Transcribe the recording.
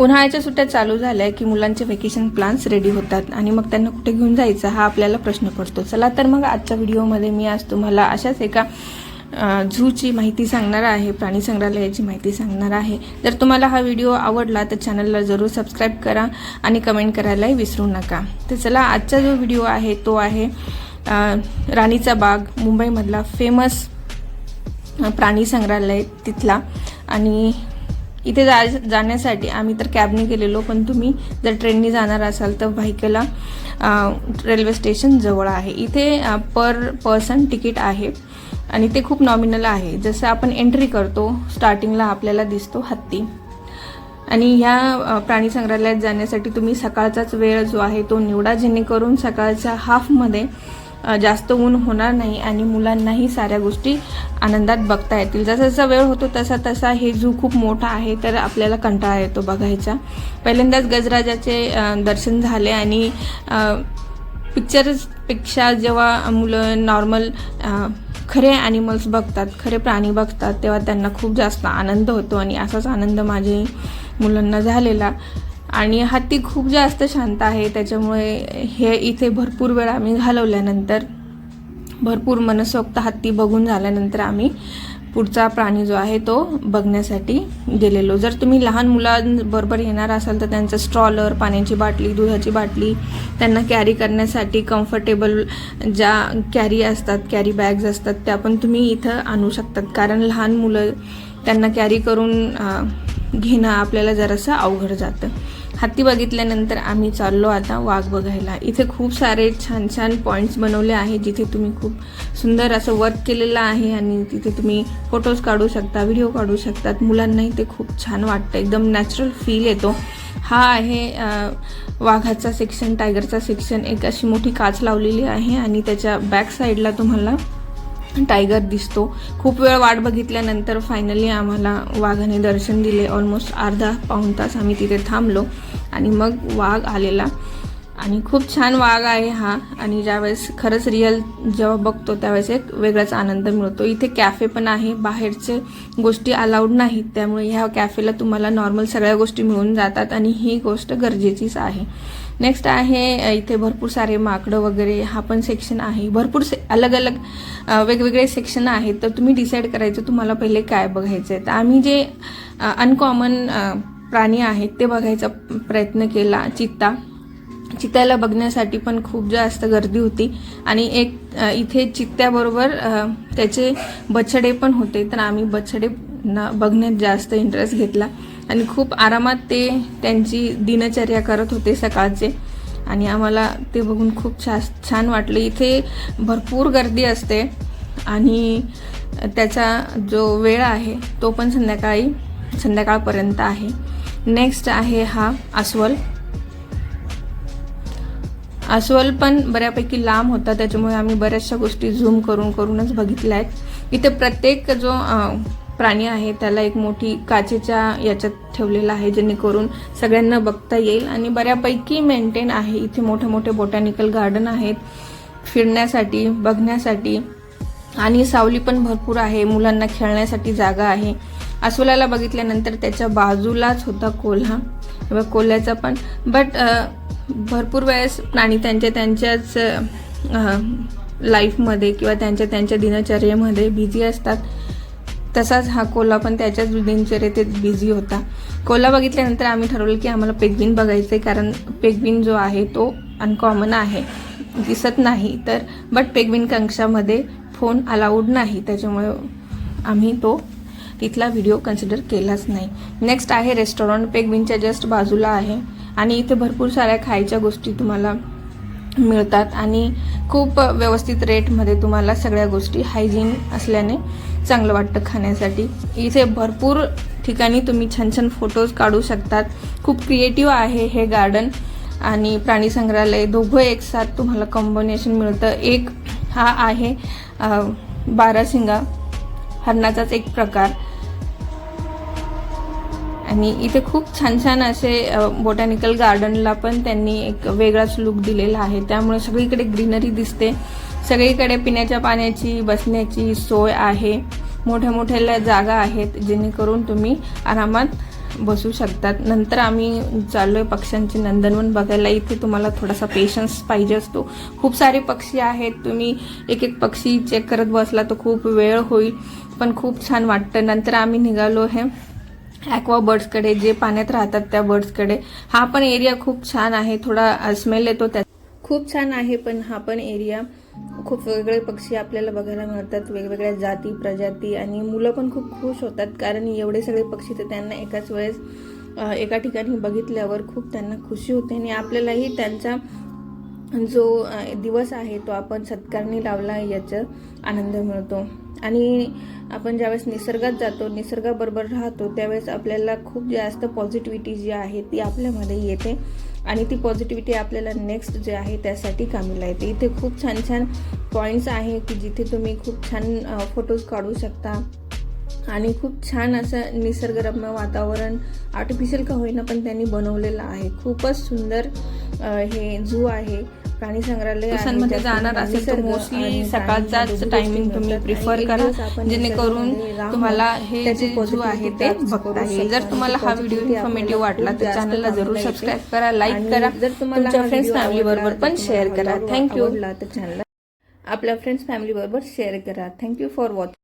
उन्हाळ्याच्या सुट्ट्या चालू झाल्या की मुलांचे व्हेकेशन प्लॅन्स रेडी होतात आणि मग त्यांना कुठे घेऊन जायचं हा आपल्याला प्रश्न पडतो. चला तर मग आजच्या व्हिडिओमध्ये मी आज तुम्हाला अशाच एका झूची माहिती सांगणार आहे प्राणी संग्रहालयाची माहिती सांगणार आहे. जर तुम्हाला हा व्हिडिओ आवडला तर चॅनलला जरूर सबस्क्राईब करा आणि कमेंट करायलाही विसरू नका. तर चला आजचा जो व्हिडिओ आहे तो आहे राणीचा बाग मुंबईमधला फेमस प्राणी संग्रहालय तिथला. आणि इथे जा जाण्यासाठी आम्ही तर कॅबने गेलेलो पण तुम्ही जर ट्रेननी जाणार असाल तर व्हायकला रेल्वे स्टेशन जवळ आहे. इथे पर पर्सन तिकीट आहे आणि ते खूप नॉमिनल आहे. जसं आपण एंट्री करतो स्टार्टिंगला आपल्याला दिसतो हत्ती. आणि ह्या प्राणी संग्रहालयात जाण्यासाठी तुम्ही सकाळचाच वेळ जो आहे तो निवडा जेणेकरून सकाळच्या हाफमध्ये जास्त ऊन होणार नाही आणि मुलांनाही साऱ्या गोष्टी आनंदात बघता येतील. जसा जसा वेळ होतो तसा तसा हे झू खूप मोठा आहे तर आपल्याला कंटाळा येतो बघायचा. पहिल्यांदाच गजराजाचे दर्शन झाले आणि पिक्चर्सपेक्षा जेव्हा मुलं नॉर्मल खरे ॲनिमल्स बघतात खरे प्राणी बघतात तेव्हा त्यांना खूप जास्त आनंद होतो आणि असाच आनंद माझे मुलांना झालेला. आणि हत्ती खूप जास्त शांत आहे त्याच्यामुळे हे इथे भरपूर वेळ आम्ही घालवल्यानंतर भरपूर मनसोक्त हत्ती बघून झाल्यानंतर आम्ही पुढचा प्राणी जो आहे तो बघण्यासाठी गेलेलो. जर तुम्ही लहान मुलांबरोबर येणार असाल तर त्यांचं स्ट्रॉलर पाण्याची बाटली दुधाची बाटली त्यांना कॅरी करण्यासाठी कम्फर्टेबल ज्या कॅरी असतात कॅरी बॅग्स असतात त्या पण तुम्ही इथं आणू शकतात. कारण लहान मुलं त्यांना कॅरी करून घेणं आपल्याला जरासं अवघड जातं. हत्ती बघितल्यानंतर आम्ही चाललो आता वाघ बघायला. इथे खूप सारे छान छान पॉईंट्स बनवले आहे जिथे तुम्ही खूप सुंदर असं वर्क केलेलं आहे आणि तिथे तुम्ही फोटोज काढू शकता व्हिडिओ काढू शकतात. मुलांनाही ते खूप छान वाटतं. एकदम नॅचरल फील येतो. हा आहे वाघाचा सेक्शन टायगरचा सेक्शन एक अशी मोठी काच लावलेली आहे आणि त्याच्या बॅक साईडला तुम्हाला टायगर दिसतो. खूप वेळ वाट बघितल्यानंतर फायनली आम्हाला वाघाने दर्शन दिले. ऑलमोस्ट अर्धा पाऊण तास आम्ही तिथे थांबलो आणि मग वाघ आलेला. आणि खूप छान वाघ आहे हा. आणि ज्यावेळेस खरंच रिअल जेव्हा बघतो त्यावेळेस एक वेगळाच आनंद मिळतो. इथे कॅफे पण आहे. बाहेरचे गोष्टी अलाउड नाहीत. त्यामुळे ह्या कॅफेला तुम्हाला नॉर्मल सगळ्या गोष्टी मिळून जातात आणि ही गोष्ट गरजेचीच आहे. नेक्स्ट आहे इथे भरपूर सारे माकडं वगैरे हा पण सेक्शन आहे. भरपूर से अलग अलग वेगवेगळे सेक्शन आहेत. तर तुम्ही डिसाईड करायचं तुम्हाला पहिले काय बघायचं आहे तर आम्ही जे अनकॉमन प्राणी आहेत ते बघायचा प्रयत्न केला. चित्ता. चित्त्याला बघण्यासाठी पण खूप जास्त गर्दी होती. आणि एक इथे चित्त्याबरोबर त्याचे बछडे पण होते. तर आम्ही बछडे ना बघण्यात जास्त इंटरेस्ट घेतला. आणि खूप आरामात ते त्यांची दिनचर्या करत होते सकाळचे. आणि आम्हाला ते बघून खूप छा छान वाटलं. इथे भरपूर गर्दी असते. आणि त्याचा जो वेळ आहे तो पण संध्याकाळी संध्याकाळपर्यंत आहे. नेक्स्ट आहे हा अस्वल. अस्वल पण बऱ्यापैकी लांब होता. त्याच्यामुळे आम्ही बऱ्याचशा गोष्टी झूम करून करूनच बघितल्या आहेत. इथे प्रत्येक जो प्राणी आहे त्याला एक मोठी काचेच्या याच्यात ठेवलेला आहे जेणेकरून सगळ्यांना बघता येईल. आणि बऱ्यापैकी मेंटेन आहे. इथे मोठे मोठे बोटॅनिकल गार्डन आहेत. फिरण्यासाठी बघण्यासाठी. आणि सावली पण भरपूर आहे. मुलांना खेळण्यासाठी जागा आहे. अस्वलाला बघितल्यानंतर त्याच्या बाजूलाच होता कोल्हा. किंवा कोल्ह्याचा पण. बट भरपूर वेळेस प्राणी त्यांच्या त्यांच्याच लाईफमध्ये किंवा त्यांच्या त्यांच्या दिनचर्येमध्ये बिझी असतात. तसाच हा कोल्हा पण त्याच्याच दिनचर्येत बिझी होता. कोल्हा बघितल्यानंतर आम्ही ठरवलं की आम्हाला पेगविन बघायचं आहे कारण पेगविन जो आहे तो अनकॉमन आहे. दिसत नाही तर बट पेगविन कंक्षामध्ये फोन अलाउड नाही. त्याच्यामुळे आम्ही तो तिथला व्हिडिओ कन्सिडर केलाच नाही. नेक्स्ट आहे रेस्टॉरंट पेगविनच्या जस्ट बाजूला आहे. आणि इथे भरपूर साऱ्या खायच्या गोष्टी तुम्हाला मिळतात आणि खूप व्यवस्थित रेटमध्ये तुम्हाला सगळ्या गोष्टी हायजीन असल्याने चांगलं वाटतं खाण्यासाठी. इथे भरपूर ठिकाणी तुम्ही छान छान फोटोज काढू शकतात. खूप क्रिएटिव्ह आहे हे गार्डन आणि प्राणी संग्रहालय दोघं एक साथ तुम्हाला कॉम्बिनेशन मिळतं. एक हा आहे अ, बारासिंगा हरणाचाच एक प्रकार. आणि इथे खूप छान छान असे बोटॅनिकल गार्डनला पण त्यांनी एक वेगळाच लुक दिलेला आहे. त्यामुळे सगळीकडे ग्रीनरी दिसते. सगळीकडे पिण्याच्या पाण्याची बसण्याची सोय आहे. मोठ्या मोठ्या जागा आहेत जेणेकरून तुम्ही आरामात बसू शकतात. नंतर आम्ही चाललो आहे पक्ष्यांचे नंदनवन बघायला. इथे तुम्हाला थोडासा पेशन्स पाहिजे असतो. खूप सारे पक्षी आहेत. तुम्ही एक एक पक्षी चेक करत बसला तर खूप वेळ होईल. पण खूप छान वाटतं. नंतर आम्ही निघालो आहे ॲक्वा बर्ड्सकडे जे पाण्यात राहतात त्या बर्ड्सकडे हा पण एरिया खूप छान आहे. थोडा स्मेल येतो त्या खूप छान आहे पण हा पण एरिया खूप वेगवेगळे पक्षी आपल्याला बघायला मिळतात. वेगवेगळ्या जाती प्रजाती आणि मुलं पण खूप खुश होतात. कारण एवढे सगळे पक्षी तर त्यांना एकाच वेळेस एका ठिकाणी बघितल्यावर खूप त्यांना खुशी होते. आणि आपल्यालाही त्यांचा जो दिवस आहे तो आपण सत्कारणी लावला याचा आनंद मिळतो. आणि आपण ज्यावेळेस निसर्गात जातो निसर्गाबरोबर राहतो त्यावेळेस आपल्याला खूप जास्त पॉझिटिव्हिटी जी आहे ती आपल्यामध्ये येते आणि ती पॉझिटिव्हिटी आपल्याला नेक्स्ट जे आहे त्यासाठी कामीला येते. इथे खूप छान छान पॉईंट्स आहे की जिथे तुम्ही खूप छान फोटोज काढू शकता आणि खूप छान असं निसर्गरम्य वातावरण आर्टिफिशियल का होईना पण त्यांनी बनवलेलं आहे. खूपच सुंदर हे झू आहे. प्राणी संग्रहालय जाणार असेल तर मोस्टली सकाळचाच प्राण्यांमध्ये टायमिंग तुम्ही. प्रिफर करा जेणेकरून तुम्हाला हे जे झू आहे ते बघता येईल जर. तुम्हाला हा व्हिडिओ इन्फॉर्मेटिव्ह वाटला तर चॅनलला जरूर. सबस्क्राईब करा लाईक करा जर तुम्हाला तुमच्या फ्रेंड्स फॅमिली बरोबर पण शेअर करा थँक्यू आवडला तर चॅनलला आपल्या फ्रेंड्स फॅमिली बरोबर शेअर करा थँक्यू फॉर वॉचिंग